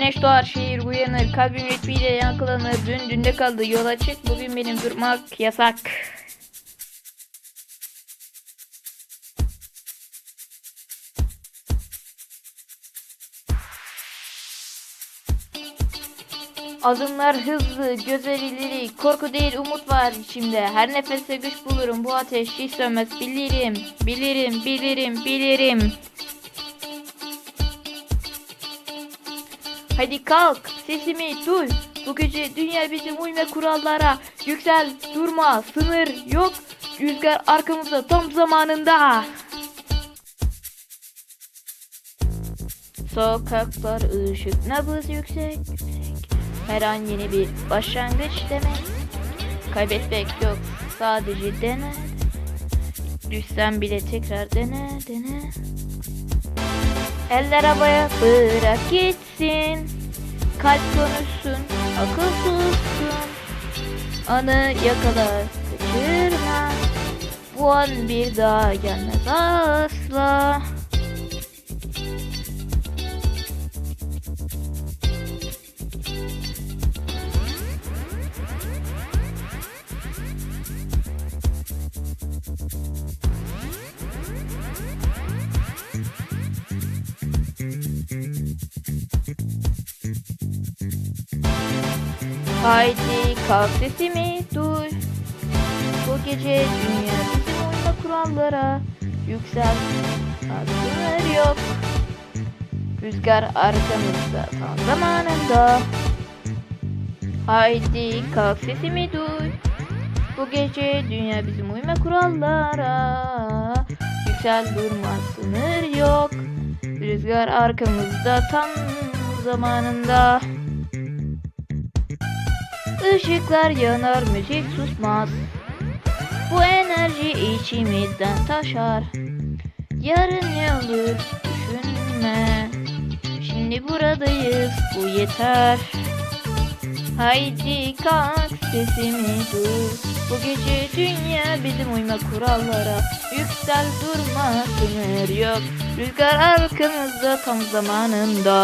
Güneş doğar, şehir uyanır, kalbim ritmiyle yankılanır. Dün dünde kaldı, yola çık, bugün benim durmak yasak. Adımlar hızlı, gözler ileri, korku değil umut var içimde. Her nefeste güç bulurum, bu ateş hiç sönmez. Bilirim, bilirim, bilirim, bilirim. Hadi kalk, sesimi duy. Bu gece dünya bizim uyma kurallara. Yüksel, durma, sınır yok. Rüzgar arkamızda tam zamanında. Sokaklar ışık, nabız yüksek, yüksek. Her an yeni bir başlangıç demek. Kaybetmek yok, sadece dene. Düşsen bile tekrar dene, dene. Eller havaya bırak gitsin. Kalp konuşsun, akıl sussun. Anı yakala, kaçırma. Bu an bir daha gelmez asla. Haydi kalk sesimi duy. Bu gece dünya bizim oyna kurallara. Yüksel, sınır yok. Rüzgar arkamızda tam zamanında. Haydi kalk sesimi duy. Bu gece dünya bizim uyma kurallara. Yüksel durma sınır yok. Rüzgar arkamızda tam zamanında. Işıklar yanar, müzik susmaz. Bu enerji içimizden taşar. Yarın ne olur düşünme. Şimdi buradayız, bu yeter. Haydi kalk sesimi duy. Bu gece dünya bizim uyma kurallara. Yüksel durma sınır yok. Rüzgar arkamızda tam zamanında.